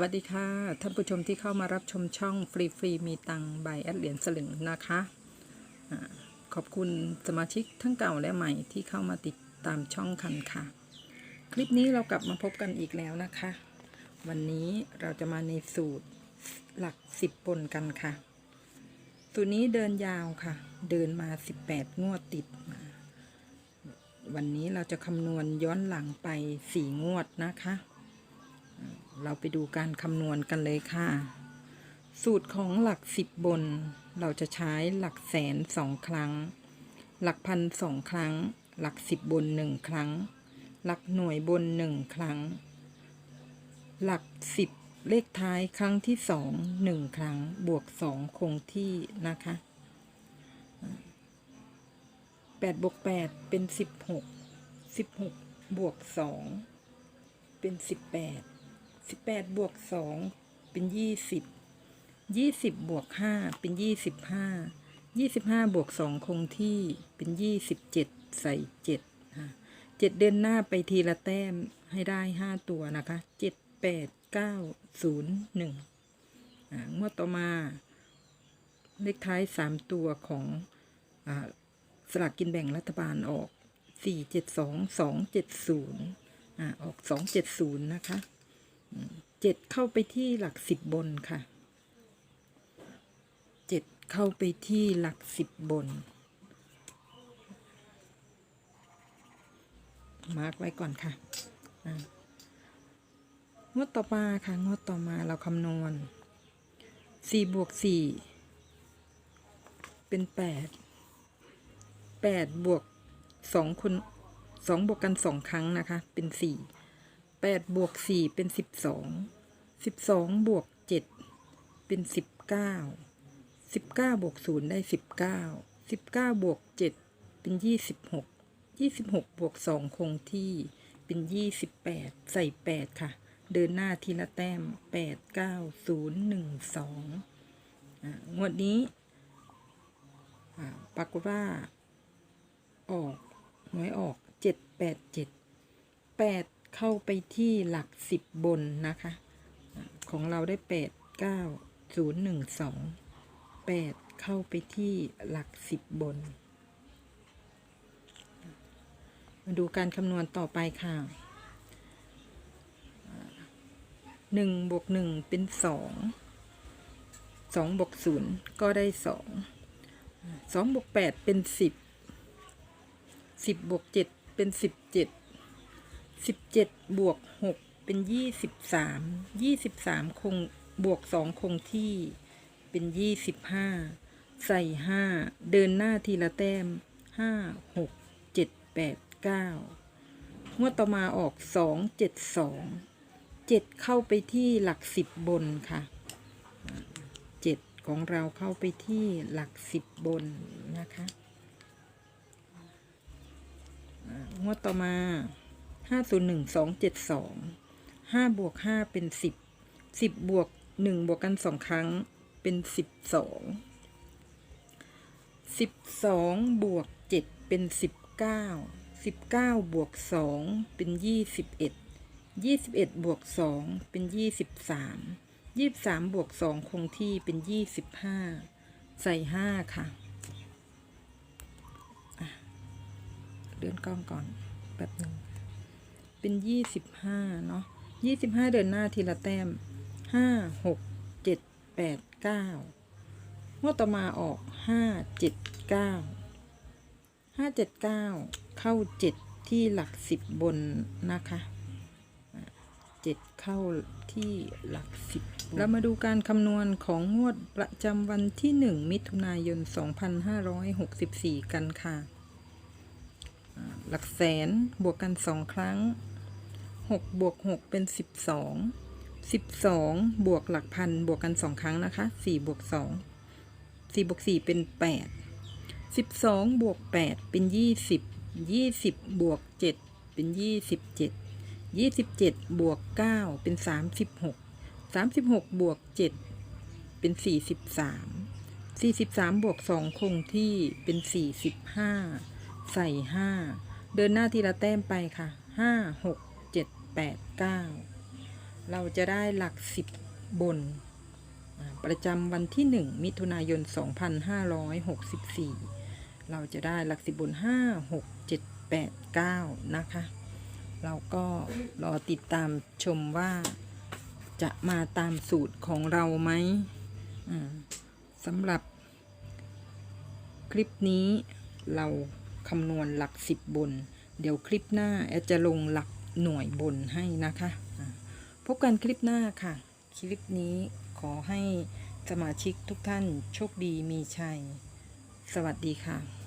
วัสดีค่ะท่านผู้ชมที่เข้ามารับชมช่องฟรีฟรีๆมีตังใบแอดเหรียญสลึงนะคะอาขอบคุณสมาชิกทั้งเก่าและใหม่ที่เข้ามาติดตามช่องกันค่ะ คลิปนี้เรากลับมาพบกันอีกแล้วนะคะ วันนี้เราจะมาในสูตรหลักสิบบนกันค่ะ สูตรนี้เดินยาวค่ะ เดินมา 18 งวดติด วันนี้เราจะคำนวณย้อนหลังไป 4 งวดนะคะ เราไปดูการคำนวณกันเลยค่ะ สูตรของหลักสิบบน เราจะใช้หลักแสนสองครั้ง หลักพันสองครั้ง หลักสิบบนหนึ่งครั้ง หลักหน่วยบนหนึ่งครั้ง หลักสิบเลขท้ายครั้งที่สองหนึ่งครั้ง บวกสองคงที่นะคะแปดบวกแปดเป็นสิบหกสิบหกบวกสองเป็นสิบแปด สิบแปดบวกสองเป็นยี่สิบยี่สิบบวกห้าเป็นยี่สิบห้ายี่สิบห้าบวกสองคงที่เป็นยี่สิบเจ็ดใส่เจ็ดเจ็ดเดินหน้าไปทีละแต้มให้ได้ห้าตัวนะคะเจ็ดแปดเก้าศูนย์หนึ่งงวดต่อมาเลขท้ายสามตัวของอาสลากกินแบ่งรัฐบาลออกสี่เจ็ดสองสองเจ็ดศูนย์ออกสองเจ็ดศูนย์นะคะ เจ็ดเข้าไปที่หลักสิบบนค่ะเจ็ดเข้าไปที่หลักสิบบน มาร์กไว้ก่อนค่ะงวดต่อมาค่ะ งวดต่อมาเราคำนวณสี่บวกสี่เป็นแปดแปดบวกสองคนสองบวกกันสองครั้งนะคะ เป็นสี่ แปดบวกสี่เป็นสิบสอง สิบสองบวกเจ็ดเป็นสิบเก้า สิบเก้าบวกศูนย์ได้สิบเก้า สิบเก้าบวกเจ็ดเป็นยี่สิบหก ยี่สิบหกบวกสองคงที่เป็นยี่สิบแปดใส่แปดค่ะ เดินหน้าทีละแต้มแปดเก้าศูนย์หนึ่งสองงวดนี้ปรากฏว่า ออกหน่วยออกเจ็ดแปดเจ็ดแปด เข้าไปที่หลักสิบบนนะคะ ของเราได้แปดเก้าศูนย์หนึ่งสองแปดเข้าไปที่หลักสิบบน มาดูการคำนวณต่อไปค่ะหนึ่งบวกหนึ่งเป็นสองสองบวกศูนย์ก็ได้สองสองบวกแปดเป็นสิบสิบบวกเจ็ดเป็นสิบเจ็ด สิบเจ็ดบวกหกเป็นยี่สิบสามยี่สิบสามคงบวกสองคงที่เป็นยี่สิบห้าใส่ห้าเดินหน้าทีละแต้มห้าหกเจ็ดแปดเก้างวดต่อมาออกสองเจ็ดสองเจ็ดเข้าไปที่หลักสิบบนค่ะเจ็ดของเราเข้าไปที่หลักสิบบนนะคะงวดต่อมา ห้าศูนย์หนึ่งสองเจ็ดสองห้าบวกห้าเป็นสิบสิบบวกหนึ่งบวกกันสองครั้งเป็นสิบสองสิบสองบวกเจ็ดเป็นสิบเก้าสิบเก้าบวกสองเป็นยี่สิบเอ็ดยี่สิบเอ็ดบวกสองเป็นยี่สิบสามยี่สิบสามบวกสองคงที่เป็นยี่สิบห้าใส่ห้าค่ะเลื่อนกล้องก่อนแป๊บหนึ่ง เป็นยี่สิบห้าเนาะยี่สิบห้าเดินหน้าทีละแต้มห้าหกเจ็ดแปดเก้างวดต่อมาออกห้าเจ็ดเก้าห้าเจ็ดเก้าเข้าเจ็ดที่หลักสิบบนนะคะเจ็ดเข้าที่หลักสิบเรามาดูการคำนวณของงวดประจำวันที่หนึ่งมิถุนายนสองพันห้าร้อยหกสิบสี่กันค่ะ หลักแสนบวกกันสองครั้ง หกบวกหกเป็นสิบสองสิบสองบวกหลักพันบวกกันสองครั้งนะคะสี่บวกสองสี่บวกสี่เป็นแปดสิบสองบวกแปดเป็นยี่สิบยี่สิบบวกเจ็ดเป็นยี่สิบเจ็ดยี่สิบเจ็ดบวกเก้าเป็นสามสิบหกสามสิบหกบวกเจ็ดเป็นสี่สิบสามสี่สิบสามบวกสองคงที่เป็นสี่สิบห้าใส่ห้าเดินหน้าทีละแต้มไปค่ะห้า หกเจ็ดแปดเก้าเราจะได้หลัก 10 บน ประจำวันที่ 1 มิถุนายน 2564 เราจะได้หลัก 10 บน 5 6 7 8 9 นะคะ เราก็รอติดตามชมว่าจะมาตามสูตรของเราไหมอ่าสำหรับคลิปนี้เราคำนวณหลักสิบบน เดี๋ยวคลิปหน้าแอดจะลงหลัก หน่วยบนให้นะคะพบกันคลิปหน้าค่ะ คลิปนี้ขอให้สมาชิกทุกท่านโชคดีมีชัย สวัสดีค่ะ